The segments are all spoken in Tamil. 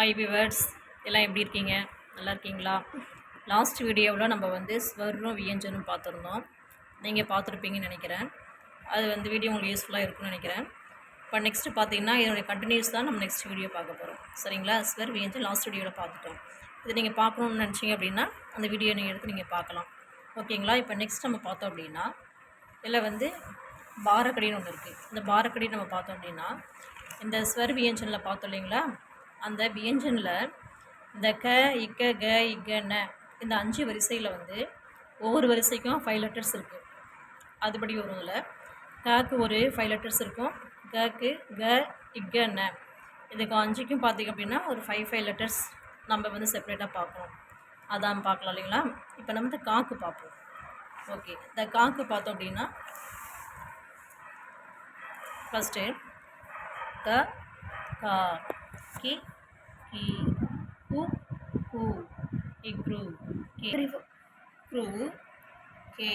ஹாய் விவர்ஸ் எல்லாம் எப்படி இருக்கீங்க? நல்லா இருக்கீங்களா? லாஸ்ட் வீடியோவில் நம்ம வந்து ஸ்வரும் வியஞ்சனும் பார்த்துருந்தோம். நீங்கள் பார்த்துருப்பீங்கன்னு நினைக்கிறேன். அது வந்து வீடியோ உங்களுக்கு யூஸ்ஃபுல்லாக இருக்கும்னு நினைக்கிறேன். இப்போ நெக்ஸ்ட்டு பார்த்தீங்கன்னா இதனுடைய கண்டினியூஸ் தான் நம்ம நெக்ஸ்ட் வீடியோ பார்க்க போகிறோம் சரிங்களா? ஸ்வர் வியஞ்சன் லாஸ்ட் வீடியோவில் பார்த்துட்டோம். இது நீங்கள் பார்க்கணுன்னு நினச்சிங்க அப்படின்னா அந்த வீடியோ நீங்கள் எடுத்து நீங்கள் பார்க்கலாம். ஓகேங்களா இப்போ நெக்ஸ்ட் நம்ம பார்த்தோம் அப்படின்னா இதில் வந்து பாரக்கடின்னு ஒன்று இருக்குது இந்த பாரக்கடி நம்ம பார்த்தோம் அப்படின்னா இந்த ஸ்வர் வியஞ்சனில் பார்த்தோம் இல்லைங்களா? அந்த வியஞ்சனில் இந்த க இக்க க இக்க ந இந்த அஞ்சு வரிசையில் வந்து ஒவ்வொரு வரிசைக்கும் ஃபைவ் லெட்டர்ஸ் இருக்குது அதுபடி வரும் இதில் கக்கு ஒரு ஃபைவ் லெட்டர்ஸ் இருக்கும். கக்கு க இக்க ந இதுக்கு அஞ்சுக்கும் பார்த்திங்க அப்படின்னா ஒரு ஃபைவ் ஃபைவ் லெட்டர்ஸ் நம்ம வந்து செப்பரேட்டாக பார்க்கணும் அதான் பார்க்கலாம் இல்லைங்களா? இப்போ நம்ம இந்த காக்கு பார்ப்போம் ஓகே. இந்த காக்கு பார்த்தோம் அப்படின்னா ஃபஸ்ட்டு க கா கி கி கு கு இக்ரு கே க்ரு கே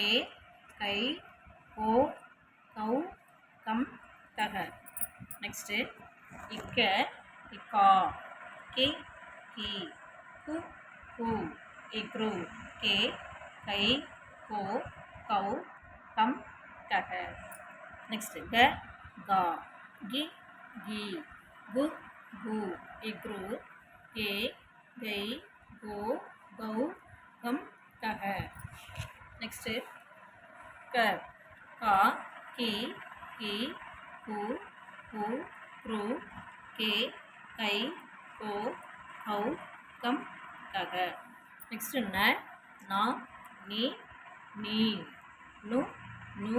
கை ஓ கௌ கம் கக நெக்ஸ்ட்டு இக்க இக்கா கி கி கு கு இக்ரு கே கை கோ கௌ கம் கக நெக்ஸ்ட்டு க கா கி கி கு கு இக்ரு கே கை கோ கௌ கம் கக நெக்ஸ்ட்டு க கா கி கி கு கு க்ரு கே கை கோ கௌ கம் கக நெக்ஸ்ட்டு ந நா நீ நீ நு நு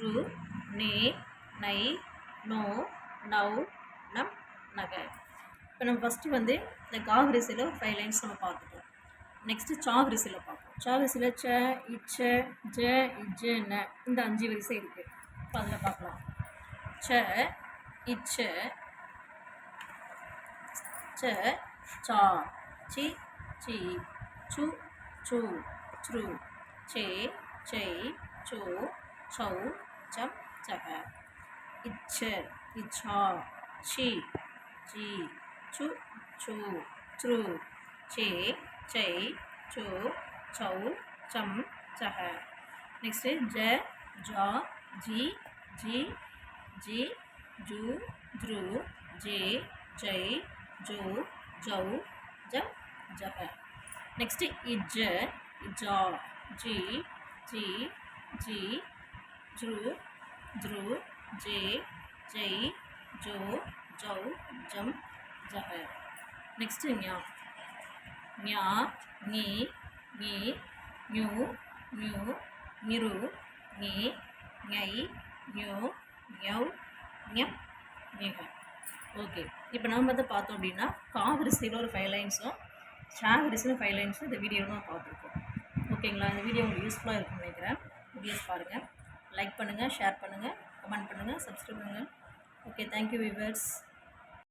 ரு நே நை நோ நௌ நம் நகை. இப்போ நம்ம ஃபஸ்ட்டு வந்து இந்த காவிரிசையில் ஒரு ஃபைவ் லைன்ஸ் நம்ம பார்த்துட்டோம் நெக்ஸ்ட்டு சாவிரிசையில் பார்ப்போம். சாவிரிசையில் ச இச்ச ஜ இஜ ந இந்த அஞ்சு வரிசை இருக்குது இப்போ அதில் பார்க்கலாம். ச இச்ச ச சா சி சி சு சு ச்ரு சே சை சோ சௌ சம் சக. இச்ச இச்சா ஷி ஜி சு சு ச்ரு சே சை சோ சௌ சம் சக நெக்ஸ்ட்டு ஜ ஜா ஜி ஜி ஜி ஜு த்ரு ஜே ஜை ஜோ ஜௌ ஜ ஜக நெக்ஸ்ட்டு இஜ்ஜ இஜா ஜி ஜி ஜி த்ரு த்ரு ஜே ஜை ஜோ ஜவு ஜம் ஜஹர் நெக்ஸ்ட்டு ஞா ஞா நீ நீ நியூ நியூ நிரு நீ ஞை நியூ ஞவ் ஞப் நிக ஓகே இப்போ நம்ம வந்து பார்த்தோம் அப்படின்னா காவிரிசையில் ஒரு ஃபைவ் லைன்ஸும் ஷாவிரிசிலும் ஃபைவ் லைன்ஸும் இந்த வீடியோவில் நம்ம பார்த்துருக்கோம். ஓகேங்களா இந்த வீடியோ உங்களுக்கு யூஸ்ஃபுல்லாக இருக்கும்னு நினைக்கிறேன். வீடியோஸ் பாருங்கள் லைக் பண்ணுங்கள் ஷேர் பண்ணுங்கள் கமெண்ட் பண்ணுங்கள் சப்ஸ்கிரைப் பண்ணுங்கள் ஓகே தேங்க்யூ வியூவர்ஸ்